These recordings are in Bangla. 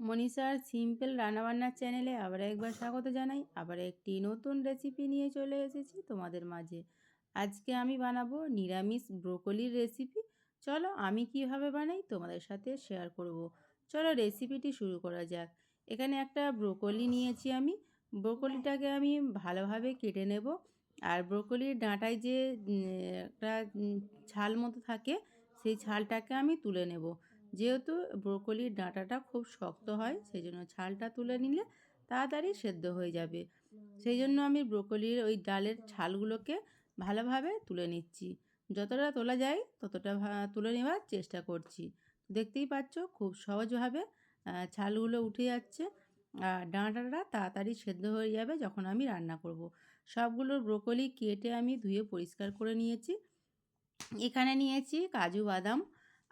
মনীষার সিম্পল রান্নাবান্নার চ্যানেলে আবার একবার স্বাগত জানাই। আবার একটি নতুন রেসিপি নিয়ে চলে এসেছি তোমাদের মাঝে। আজকে আমি বানাবো নিরামিষ ব্রোকলির রেসিপি চলো আমি কীভাবে বানাই তোমাদের সাথে শেয়ার করব। চলো রেসিপিটি শুরু করা যাক। এখানে একটা ব্রোকলি নিয়েছি আমি। ব্রোকলিটাকে আমি ভালোভাবে কেটে নেব। আর ব্রোকলির ডাঁটায় যে একটা ছাল মতো থাকে সেই ছালটাকে আমি তুলে নেব। যেহেতু ব্রোকলির ডাঁটাটা খুব শক্ত হয় সেই জন্য ছালটা তুলে নিলে তাড়াতাড়ি সেদ্ধ হয়ে যাবে। সেই জন্য আমি ব্রোকলির ওই ডালের ছালগুলোকে ভালোভাবে তুলে নিচ্ছি। যতটা তোলা যায় ততটা তুলে নেওয়ার চেষ্টা করছি। দেখতেই পাচ্ছ খুব সহজভাবে ছালগুলো উঠে যাচ্ছে আর ডাঁটাটা তাড়াতাড়ি সেদ্ধ হয়ে যাবে যখন আমি রান্না করব। সবগুলো ব্রোকলি কেটে আমি ধুয়ে পরিষ্কার করে নিয়েছি। এখানে নিয়েছি কাজু বাদাম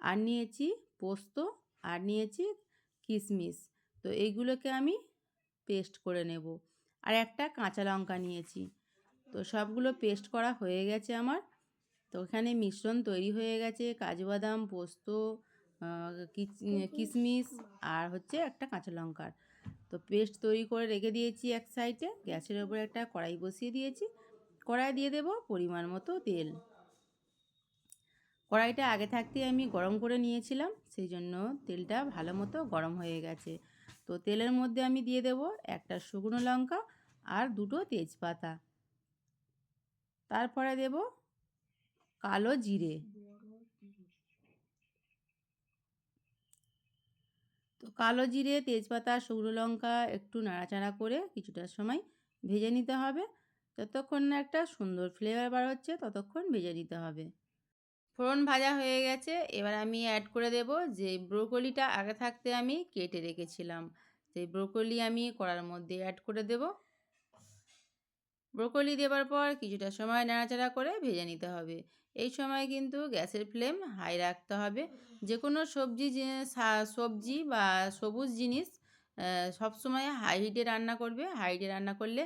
আর নিয়েছি পোস্ত আর নিয়েছি কিশমিশ তো এইগুলোকে আমি পেস্ট করে নেব। আর একটা কাঁচা লঙ্কা নিয়েছি। তো সবগুলো পেস্ট করা হয়ে গেছে আমার। তো ওখানে মিশ্রণ তৈরি হয়ে গেছে। কাজু বাদাম, পোস্ত কিশমিশ আর হচ্ছে একটা কাঁচা লঙ্কার। তো পেস্ট তৈরি করে রেখে দিয়েছি এক সাইডে। গ্যাসের ওপরে একটা কড়াই বসিয়ে দিয়েছি। কড়াই দিয়ে দেব পরিমাণ মতো তেল। কড়াইটা আগে থাকতে আমি গরম করে নিয়েছিলাম সেই জন্য তেলটা ভালো মতো গরম হয়ে গেছে। তো তেলের মধ্যে আমি দিয়ে দেব একটা শুকনো লঙ্কা আর দুটো তেজপাতা। তারপরে দেব কালো জিরে। তো কালো জিরে, তেজপাতা, শুকনো লঙ্কা একটু নাড়াচাড়া করে কিছুটা সময় ভেজে নিতে হবে। যতক্ষণ না একটা সুন্দর ফ্লেভার বার হচ্ছে, ততক্ষণ ভেজে নিতে হবে। ফোড়ন ভাজা হয়ে গেছে। এবার আমি অ্যাড করে দেব যে ব্রোকলিটা আগে থাকতে আমি কেটে রেখেছিলাম। সেই ব্রোকলি আমি কড়ার মধ্যে অ্যাড করে দেব। ব্রোকলি দেবার পর কিছুটা সময় নাড়াচাড়া করে ভেজে নিতে হবে। এই সময় কিন্তু গ্যাসের ফ্লেম হাই রাখতে হবে। যে কোনো সবজি সবজি বা সবুজ জিনিস সবসময় হাই হিটে রান্না করবে। হাই হিটে রান্না করলে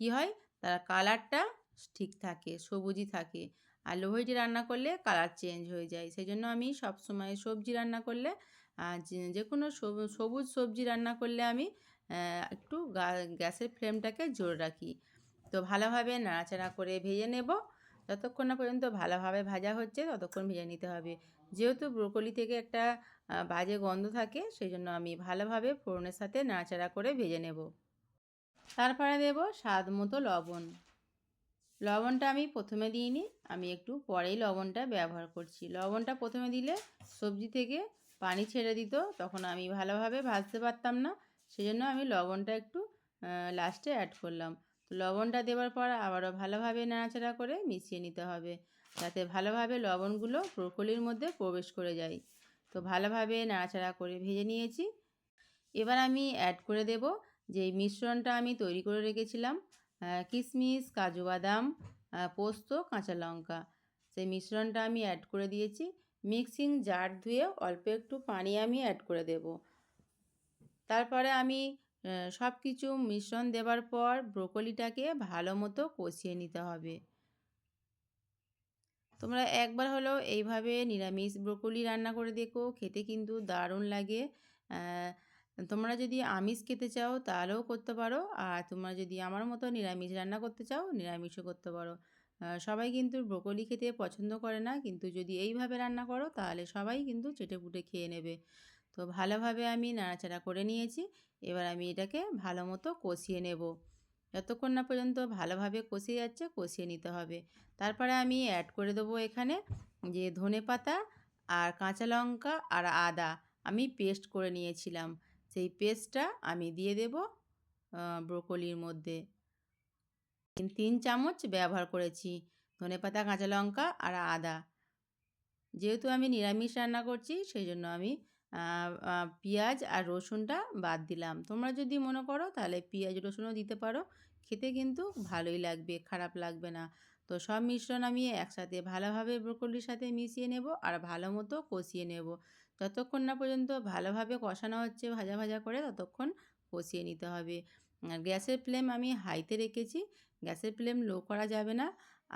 কি হয়? তার কালারটা ঠিক থাকে, সবুজই থাকে। আর লো রান্না করলে কালার চেঞ্জ হয়ে যায়। সেই জন্য আমি সব সময় সবজি রান্না করলে যে কোনো সবুজ সবজি রান্না করলে আমি একটু গ্যাসের ফ্লেমটাকে জোর রাখি। তো ভালোভাবে নাড়াচাড়া করে ভেজে নেব। যতক্ষণ না পর্যন্ত ভালোভাবে ভাজা হচ্ছে ততক্ষণ ভেজে নিতে হবে। যেহেতু ব্রোকলি থেকে একটা বাজে গন্ধ থাকে সেই জন্য আমি ভালোভাবে ফোড়নের সাথে নাড়াচাড়া করে ভেজে নেব। তারপরে দেব স্বাদ মতো লবণ। লবণটা আমি প্রথমে দিইনি আমি একটু পরেই লবণটা ব্যবহার করছি। লবণটা প্রথমে দিলে সবজি থেকে পানি ছেড়ে দিত, তখন আমি ভালোভাবে ভাজতে পারতাম না। সেজন্য আমি লবণটা একটু লাস্টে অ্যাড করলাম। তো লবণটা দেওয়ার পর আবারও ভালোভাবে নাড়াচাড়া করে মিশিয়ে নিতে হবে, যাতে ভালোভাবে লবণগুলো ব্রোকলির মধ্যে প্রবেশ করে যায়। তো ভালোভাবে নাড়াচাড়া করে ভেজে নিয়েছি। এবার আমি অ্যাড করে দেব যে মিশ্রণটা আমি তৈরি করে রেখেছিলাম। কিশমিশ কাজু বাদাম পোস্ত, কাঁচা লঙ্কা। সেই মিশ্রণটা আমি অ্যাড করে দিয়েছি। মিক্সিং জার ধুয়ে অল্প একটু পানি আমি অ্যাড করে দেব। তারপরে আমি সব কিছু মিশ্রণ দেবার পর ব্রোকলিটাকে ভালো মতো কষিয়ে নিতে হবে। তোমরা একবার হলো এইভাবে নিরামিষ ব্রোকলি রান্না করে দেখো। খেতে কিন্তু দারুণ লাগে। তোমরা যদি আমিষ খেতে চাও তাহলেও করতে পারো। আর তোমরা যদি আমার মতো নিরামিষ রান্না করতে চাও, নিরামিষও করতে পারো। সবাই কিন্তু ব্রোকলি খেতে পছন্দ করে না, কিন্তু যদি এইভাবে রান্না করো তাহলে সবাই কিন্তু চেটে পুটে খেয়ে নেবে। তো ভালোভাবে আমি নাড়াচাড়া করে নিয়েছি, এবার আমি এটাকে ভালো মতো কষিয়ে নেব। যতক্ষণ না পর্যন্ত ভালোভাবে কষিয়ে যাচ্ছে কষিয়ে নিতে হবে। তারপরে আমি অ্যাড করে দেবো এখানে যে ধনে পাতা আর কাঁচা লঙ্কা আর আদা আমি পেস্ট করে নিয়েছিলাম। সেই পেস্টটা আমি দিয়ে দেব ব্রোকলির মধ্যে। তিন চামচ ব্যবহার করেছি, ধনে পাতা, কাঁচা লঙ্কা আর আদা। যেহেতু আমি নিরামিষ রান্না করছি, সেই জন্য আমি পেঁয়াজ আর রসুনটা বাদ দিলাম। তোমরা যদি মনে করো তাহলে পেঁয়াজ, রসুনও দিতে পারো, খেতে কিন্তু ভালোই লাগবে, খারাপ লাগবে না। তো সব মিশ্রণ আমি একসাথে ভালোভাবে ব্রোকলির সাথে মিশিয়ে নেব আর ভালো মতো কষিয়ে নেব। যতক্ষণ না পর্যন্ত ভালোভাবে কষানো হচ্ছে ভাজা ভাজা করে ততক্ষণ কষিয়ে নিতে হবে। আর গ্যাসের ফ্লেম আমি হাইতে রেখেছি। গ্যাসের ফ্লেম লো করা যাবে না।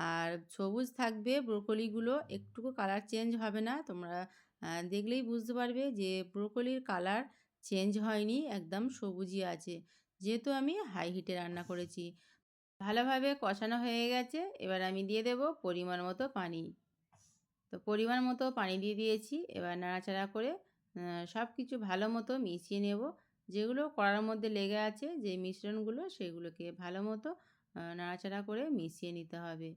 আর সবুজ থাকবে ব্রোকলিগুলো, একটুকু কালার চেঞ্জ হবে না। তোমরা দেখলেই বুঝতে পারবে যে ব্রোকলির কালার চেঞ্জ হয়নি, একদম সবুজই আছে। যেহেতু আমি হাই হিটে রান্না করেছি। ভালোভাবে কষানো হয়ে গেছে। এবার আমি দিয়ে দেব পরিমাণ মতো পানি। তো পরিমাণ মতো পানি দিয়ে দিয়েছি। এবার নাড়াচাড়া করে সব কিছু ভালো মতো মিশিয়ে নেব। যেগুলো কড়ার মধ্যে লেগে আছে, যে মিশ্রণগুলো, সেগুলোকে ভালো মতো নাড়াচাড়া করে মিশিয়ে নিতে হবে।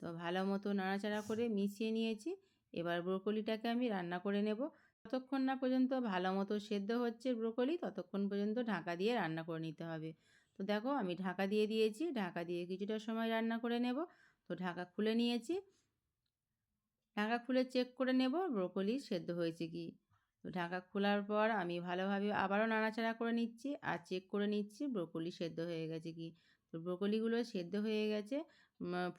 তো ভালো মতো নাড়াচাড়া করে মিশিয়ে নিয়েছি। এবার ব্রোকলিটাকে আমি রান্না করে নেব। যতক্ষণ না পর্যন্ত ভালো মতো সেদ্ধ হচ্ছে ব্রোকলি, ততক্ষণ পর্যন্ত ঢাকা দিয়ে রান্না করে নিতে হবে। তো দেখো আমি ঢাকা দিয়ে দিয়েছি, ঢাকা দিয়ে কিছুটা সময় রান্না করে নেব। তো ঢাকা খুলে নিয়েছি। ঢাকা খুলে চেক করে নেব ব্রোকলি সেদ্ধ হয়েছে কি? তো ঢাকা খোলার পর আমি ভালোভাবে আবারও নাড়াচাড়া করে নিচ্ছি আর চেক করে নিচ্ছি ব্রোকলি সেদ্ধ হয়ে গেছে কি? তো ব্রোকলিগুলো সেদ্ধ হয়ে গেছে।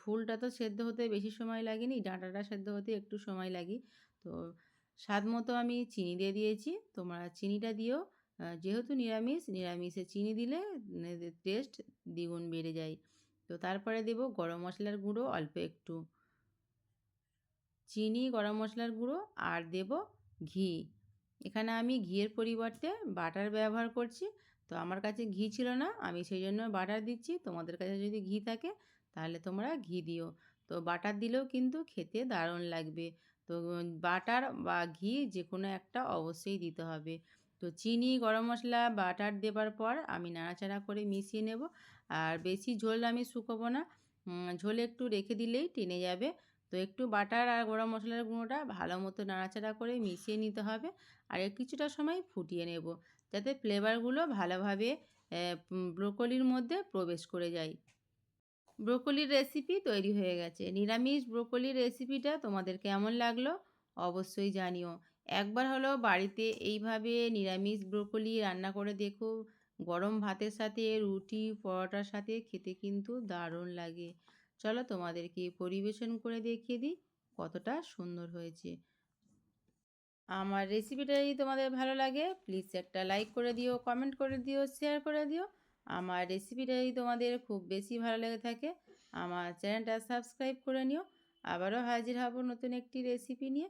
ফুলটা তো সেদ্ধ হতে বেশি সময় লাগেনি, ডাঁটাটা সেদ্ধ হতে একটু সময় লাগে। তো স্বাদ মতো আমি চিনি দিয়ে দিয়েছি। তোমরা চিনিটা দিও যেহেতু নিরামিষ, নিরামিষে চিনি দিলে টেস্ট দ্বিগুণ বেড়ে যায়। তো তারপরে দেব গরম মশলার গুঁড়ো, অল্প একটু। চিনি, গরম মশলার গুঁড়ো আর দেব ঘি। এখানে আমি ঘিয়ের পরিবর্তে বাটার ব্যবহার করছি। তো আমার কাছে ঘি ছিল না, আমি সেই জন্য বাটার দিচ্ছি। তোমাদের কাছে যদি ঘি থাকে, তাহলে তোমরা ঘি দিও। তো বাটার দিলেও কিন্তু খেতে দারুণ লাগবে। তো বাটার বা ঘি যে কোনো একটা অবশ্যই দিতে হবে। তো চিনি, গরম মশলা, বাটার দেবার পর আমি নাড়াচাড়া করে মিশিয়ে নেব। আর বেশি ঝোল আমি শুকোবো না। ঝোল একটু রেখে দিলেই টেনে যাবে। তো একটু বাটার আর গরম মশলার গুঁড়োটা ভালো মতো নাড়াচাড়া করে মিশিয়ে নিতে হবে আর কিছুটা সময় ফুটিয়ে নেব যাতে ফ্লেভারগুলো ভালোভাবে ব্রোকলির মধ্যে প্রবেশ করে যায়। ব্রোকলির রেসিপি তৈরি হয়ে গেছে। নিরামিষ ব্রোকলির রেসিপিটা তোমাদের কেমন লাগল অবশ্যই জানিও। একবার হলো বাড়িতে এইভাবে নিরামিষ ব্রোকলি রান্না করে দেখো। গরম ভাতের সাথে, রুটি, পরোটার সাথে খেতে কিন্তু দারুণ লাগে। চলো তোমাদেরকে পরিবেশন করে দেখিয়ে দিই কতটা সুন্দর হয়েছে। আমার রেসিপিটা যদি তোমাদের ভালো লাগে প্লিজ একটা লাইক করে দিও কমেন্ট করে দিও শেয়ার করে দিও। আমার রেসিপিটা যদি তোমাদের খুব বেশি ভালো লেগে থাকে, আমার চ্যানেলটা সাবস্ক্রাইব করে নিও। আবারও হাজির হব নতুন একটি রেসিপি নিয়ে।